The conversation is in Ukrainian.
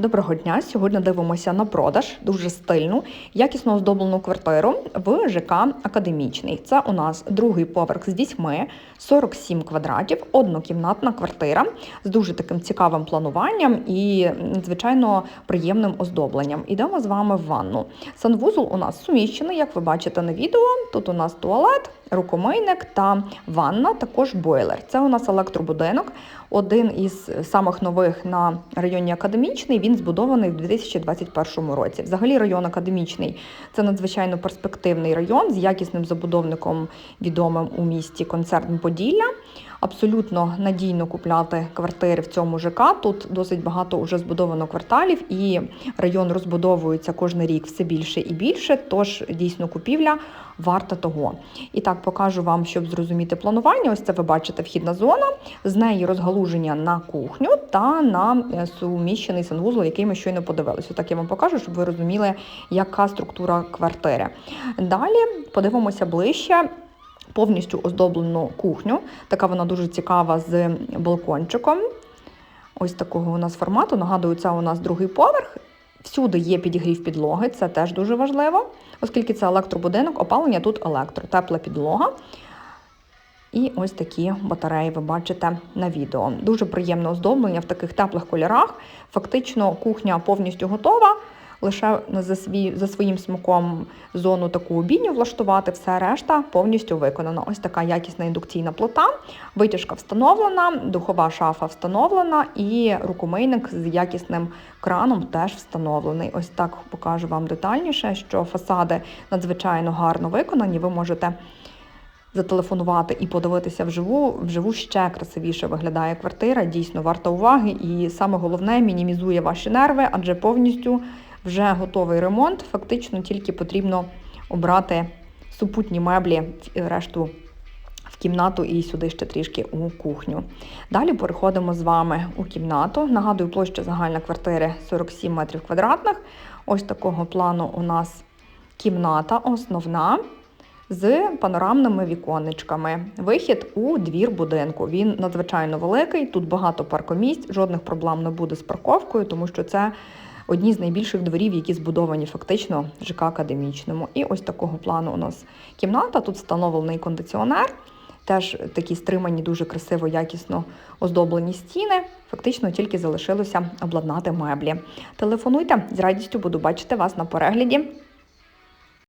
Доброго дня! Сьогодні дивимося на продаж дуже стильну, якісно оздоблену квартиру в ЖК Академічний. Це у нас другий поверх з вісьми, 47 квадратів, однокімнатна квартира з дуже таким цікавим плануванням і надзвичайно приємним оздобленням. Ідемо з вами в ванну. Санвузол у нас суміщений, як ви бачите на відео. Тут у нас туалет, рукомийник та ванна, також бойлер. Це у нас електробудинок, один із самих нових на районі Академічний. Збудований в 2021 році. Взагалі, район Академічний це надзвичайно перспективний район з якісним забудовником, відомим у місті концерн Поділля. Абсолютно надійно купляти квартири в цьому ЖК. Тут досить багато вже збудовано кварталів, і район розбудовується кожен рік все більше і більше. Тож дійсно купівля варта того. І так покажу вам, щоб зрозуміти планування. Ось це ви бачите вхідна зона, з неї розгалуження на кухню та на е, суміщений санвузол, який ми щойно подивилися. Так я вам покажу, щоб ви розуміли, яка структура квартири. Далі подивимося ближче. Повністю оздоблену кухню. Така вона дуже цікава з балкончиком. Ось такого у нас формату. Нагадую, це у нас другий поверх. Всюди є підігрів підлоги, це теж дуже важливо, оскільки це електробудинок, опалення тут електро, тепла підлога. І ось такі батареї ви бачите на відео. Дуже приємне оздоблення в таких теплих кольорах. Фактично, кухня повністю готова. Лише за свій за своїм смаком зону таку обідню влаштувати, все решта повністю виконано. Ось така якісна індукційна плита, витяжка встановлена, духова шафа встановлена, і рукомийник з якісним краном теж встановлений. Ось так покажу вам детальніше, що фасади надзвичайно гарно виконані. Ви можете зателефонувати і подивитися вживу. Вживу ще красивіше виглядає квартира. Дійсно варта уваги, і саме головне мінімізує ваші нерви, адже повністю вже готовий ремонт. Фактично тільки потрібно обрати супутні меблі, решту в кімнату і сюди ще трішки у кухню. Далі переходимо з вами у кімнату. Нагадую, площа загальна квартири 47 метрів квадратних. Ось такого плану у нас кімната основна. З панорамними віконечками. Вихід у двір будинку. Він надзвичайно великий, тут багато паркомісць, жодних проблем не буде з парковкою, тому що це одні з найбільших дворів, які збудовані фактично ЖК академічному. І ось такого плану у нас кімната. Тут встановлений кондиціонер. Теж такі стримані, дуже красиво, якісно оздоблені стіни. Фактично тільки залишилося обладнати меблі. Телефонуйте з радістю буду бачити вас на перегляді.